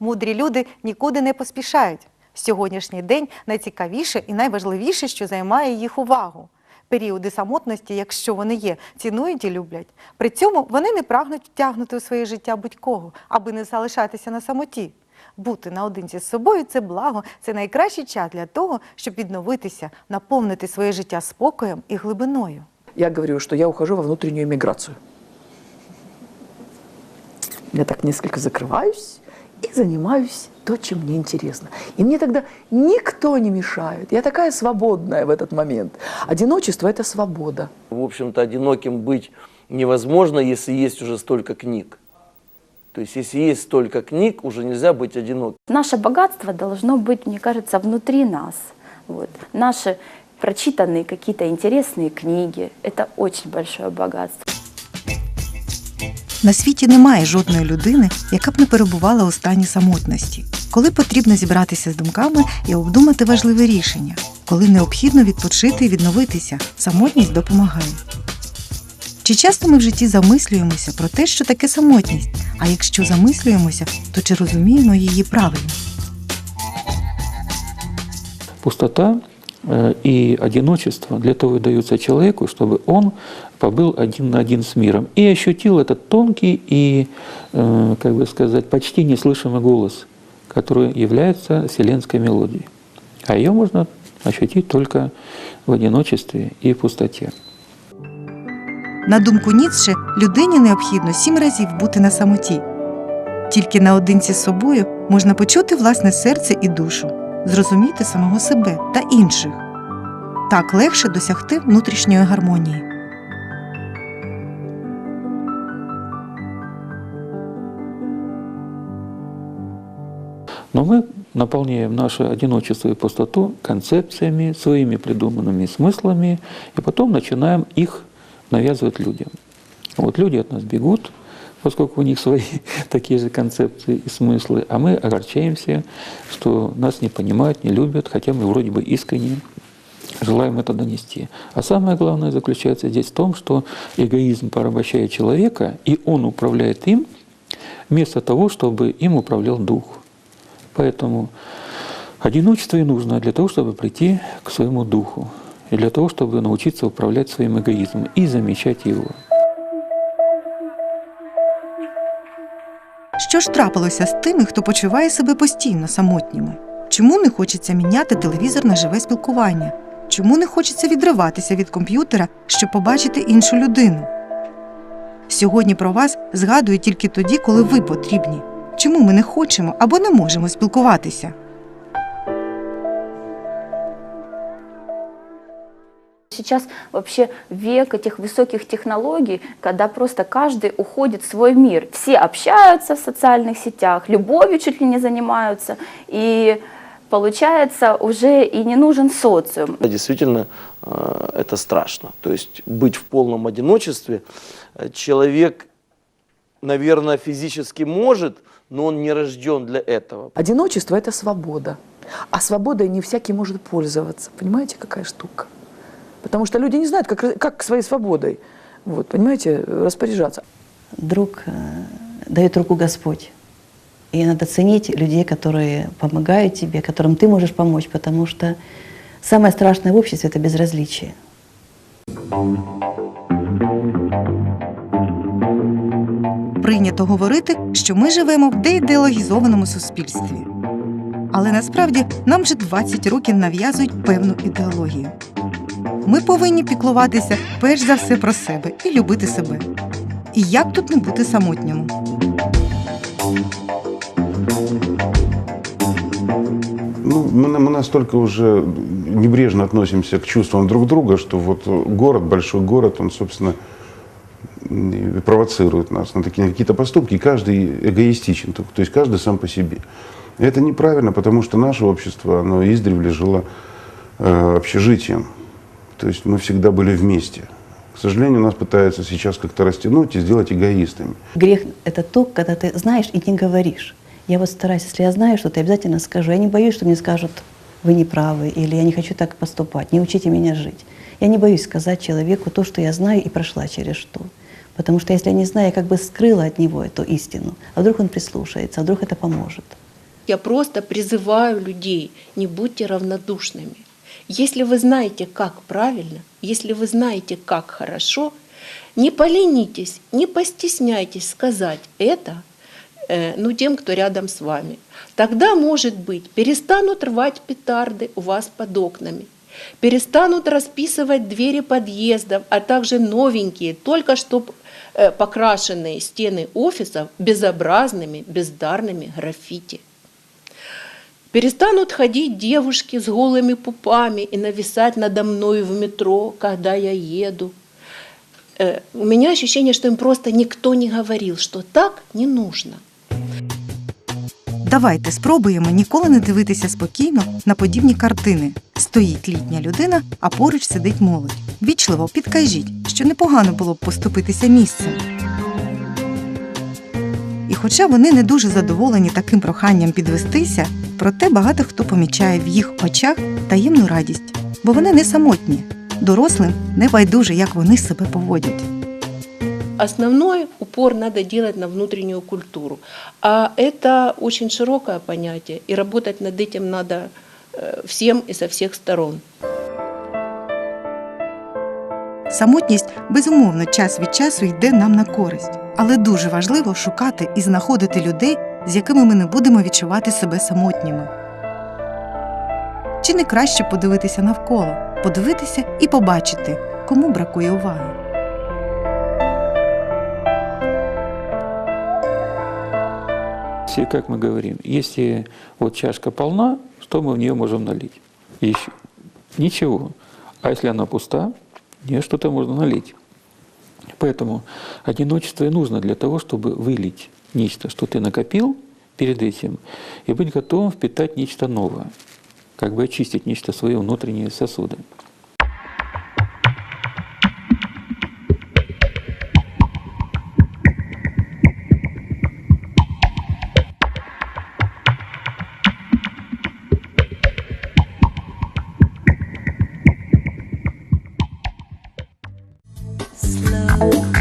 Мудрі люди нікуди не поспішають. Сьогоднішній день найцікавіше і найважливіше, що займає їх увагу. Періоди самотності, якщо вони є, цінують і люблять. При цьому вони не прагнуть втягнути у своє життя будь-кого, аби не залишатися на самоті. Бути наодинці з собою це благо, це найкращий час для того, щоб відновитися, наповнити своє життя спокоєм і глибиною. Я говорю, что я ухожу во внутреннюю миграцию. Я так несколько закрываюсь и занимаюсь то, чем мне интересно. И мне тогда никто не мешает. Я такая свободная в этот момент. Одиночество – это свобода. В общем-то, одиноким быть невозможно, если есть уже столько книг. То есть, если есть столько книг, уже нельзя быть одиноким. Наше богатство должно быть, мне кажется, внутри нас. Вот. Наши прочитанные какие-то интересные книги – это очень большое богатство. На світі немає жодної людини, яка б не перебувала у стані самотності, коли потрібно зібратися з думками і обдумати важливе рішення, коли необхідно відпочити і відновитися, самотність допомагає. Чи часто ми в житті замислюємося про те, що таке самотність? А якщо замислюємося, то чи розуміємо її правильно? Пустота э, и одиночество для того и даются человеку, чтобы он побыл один на один с миром и ощутил этот тонкий и, э, как бы сказать, почти неслышимый голос, который является вселенской мелодией. А ее можно ощутить только в одиночестве и в пустоте. На думку Ніцше, людині необхідно сім разів бути на самоті. Тільки наодинці з собою можна почути власне серце і душу, зрозуміти самого себе та інших. Так легше досягти внутрішньої гармонії. Но мы наполняем наше одиночество и пустоту концепциями, своими придуманными смыслами, и потом начинаем их навязывать людям. Вот люди от нас бегут, поскольку у них свои такие же концепции и смыслы, а мы огорчаемся, что нас не понимают, не любят, хотя мы вроде бы искренне желаем это донести. А самое главное заключается здесь в том, что эгоизм порабощает человека, и он управляет им, вместо того, чтобы им управлял дух. Поэтому одиночество и нужно для того, чтобы прийти к своему духу, и для того, чтобы научиться управлять своим эгоизмом и замечать его. Що ж трапилося з тими, хто почуває себе постійно самотніми? Чому не хочеться міняти телевізор на живе спілкування? Чому не хочеться відриватися від комп'ютера, щоб побачити іншу людину? Сьогодні про вас згадую тільки тоді, коли ви потрібні. Чому ми не хочемо або не можемо спілкуватися? Сейчас вообще век этих высоких технологий, когда просто каждый уходит в свой мир. Все общаются в социальных сетях, любовью чуть ли не занимаются, и получается уже и не нужен социум. Да, Действительно, э, это страшно. То есть быть в полном одиночестве э, человек, наверное, физически может, но он не рожден для этого. Одиночество – это свобода. А свободой не всякий может пользоваться. Понимаете, какая штука? Потому что люди не знают, как, как своей свободой, вот, понимаете, распоряжаться. друг э, дает руку Господь. И надо ценить людей, которые помогают тебе, которым ты можешь помочь, потому что самое страшное в обществе – это безразличие. Прийнято говорити, що ми живемо в деідеологізованому суспільстві. Але насправді нам вже 20 років нав'язують певну ідеологію. Ми повинні піклуватися перш за все про себе і любити себе. І як тут не бути самотньому? Ну, мы, мы настолько уже небрежно относимся к чувствам друг друга, что вот город, большой город, он, собственно, провоцирует нас на такие какие-то поступки. Каждый эгоистичен, то есть каждый сам по себе. И это неправильно, потому что наше общество, оно издревле жило э, общежитием. То есть мы всегда были вместе. К сожалению, нас пытаются сейчас как-то растянуть и сделать эгоистами. Грех – это то, когда ты знаешь и не говоришь. Я вот стараюсь, если я знаю что-то, обязательно скажу. Я не боюсь, что мне скажут, вы не правы, или я не хочу так поступать, не учите меня жить. Я не боюсь сказать человеку то, что я знаю и прошла через что. Потому что если я не знаю, я как бы скрыла от него эту истину. А вдруг он прислушается, а вдруг это поможет. я просто призываю людей, не будьте равнодушными. Если вы знаете, как правильно, если вы знаете, как хорошо, не поленитесь, не постесняйтесь сказать это ну, тем, кто рядом с вами. Тогда, может быть, перестанут рвать петарды у вас под окнами, перестанут расписывать двери подъездов, а также новенькие, только что э, покрашенные стены офисов безобразными, бездарными граффити. Перестанут ходить девушки с голыми пупами и нависать надо мной в метро, когда я еду. Э, У меня ощущение, что им просто никто не говорил, что так не нужно. Давайте спробуємо ніколи не дивитися спокійно на подібні картини. Стоїть літня людина, а поруч сидить молодь. Вічливо підкажіть, що непогано було б поступитися місцем. І хоча вони не дуже задоволені таким проханням підвестися, проте багато хто помічає в їх очах таємну радість, бо вони не самотні. Дорослим не байдуже, як вони себе поводять. Основной упор надо делать на внутреннюю культуру. А это очень широкое понятие, и работать над этим надо э, всем и со всех сторон. Самотність безумовно час від часу йде нам на користь, але дуже важливо шукати і знаходити людей, з якими ми не будемо відчувати себе самотніми. Чи не краще подивитися навколо, подивитися і побачити, кому бракує уваги. Если, как мы говорим, если вот чашка полна, что мы в нее можем налить? Еще ничего. А если она пуста, в нее что-то можно налить. Поэтому одиночество и нужно для того, чтобы вылить нечто, что ты накопил перед этим, и быть готовым впитать нечто новое, как бы очистить нечто свои внутренние сосуды. slow.